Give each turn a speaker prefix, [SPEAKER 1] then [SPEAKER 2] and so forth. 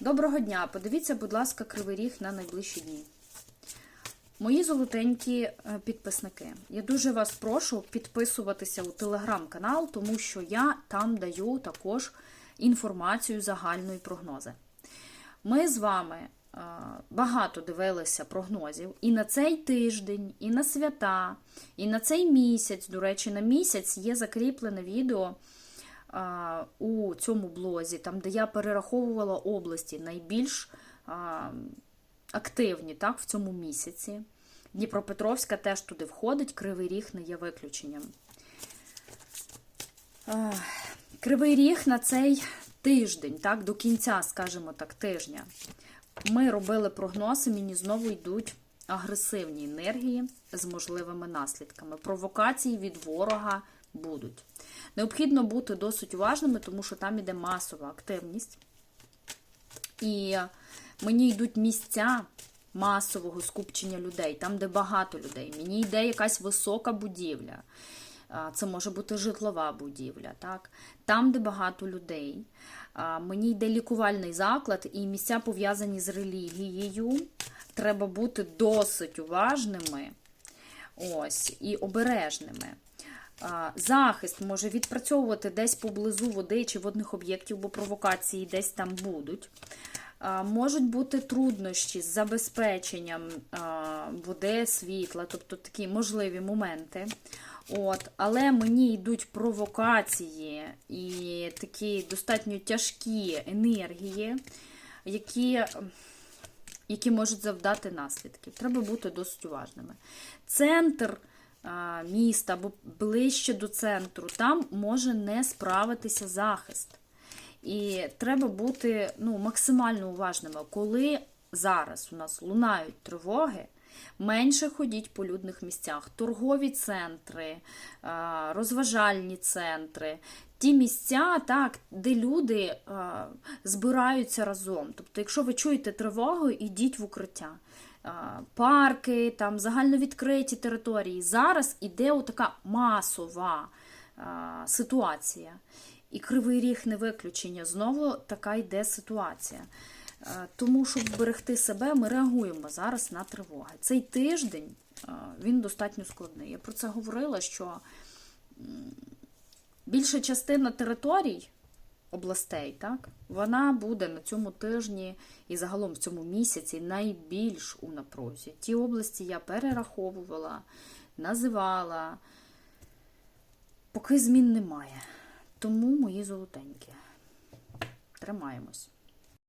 [SPEAKER 1] Доброго дня! Подивіться, будь ласка, кривий ріг на найближчі дні. Мої золотенькі е, підписники. Я дуже вас прошу підписуватися у телеграм-канал, тому що я там даю також інформацію загальну і прогнози. Ми з вами е, багато дивилися прогнозів і на цей тиждень, і на свята, і на цей місяць. До речі, на місяць є закріплене відео у цьому блозі, там, де я перераховувала області найбільш активні так, в цьому місяці. Дніпропетровська теж туди входить, Кривий Ріг не є виключенням. Кривий Ріг на цей тиждень, так, до кінця, скажімо так, тижня. Ми робили прогнози, мені знову йдуть агресивні енергії з можливими наслідками. Провокації від ворога будуть. Необхідно бути досить уважними, тому що там іде масова активність. І мені йдуть місця масового скупчення людей, там, де багато людей. Мені йде якась висока будівля. Це може бути житлова будівля, так? там, де багато людей. Мені йде лікувальний заклад і місця пов'язані з релігією. Треба бути досить уважними ось, і обережними. Захист може відпрацьовувати десь поблизу води чи водних об'єктів, бо провокації десь там будуть. Можуть бути труднощі з забезпеченням води, світла, тобто такі можливі моменти. От, Але мені йдуть провокації і такі достатньо тяжкі енергії, які, які можуть завдати наслідків. Треба бути досить уважними. Центр міста або ближче до центру, там може не справитися захист. І треба бути ну, максимально уважними, коли зараз у нас лунають тривоги. Менше ходіть по людних місцях, торгові центри, розважальні центри, ті місця, так, де люди збираються разом. Тобто, якщо ви чуєте тривогу, ідіть в укриття. Парки, там загальновідкриті території. Зараз іде така масова ситуація. І кривий ріг не виключення. Знову така йде ситуація. Тому, щоб берегти себе, ми реагуємо зараз на тривоги. Цей тиждень він достатньо складний. Я про це говорила, що більша частина територій областей, так, вона буде на цьому тижні і загалом в цьому місяці найбільш у напрузі. Ті області я перераховувала, називала, поки змін немає. Тому мої золотенькі. Тримаємось.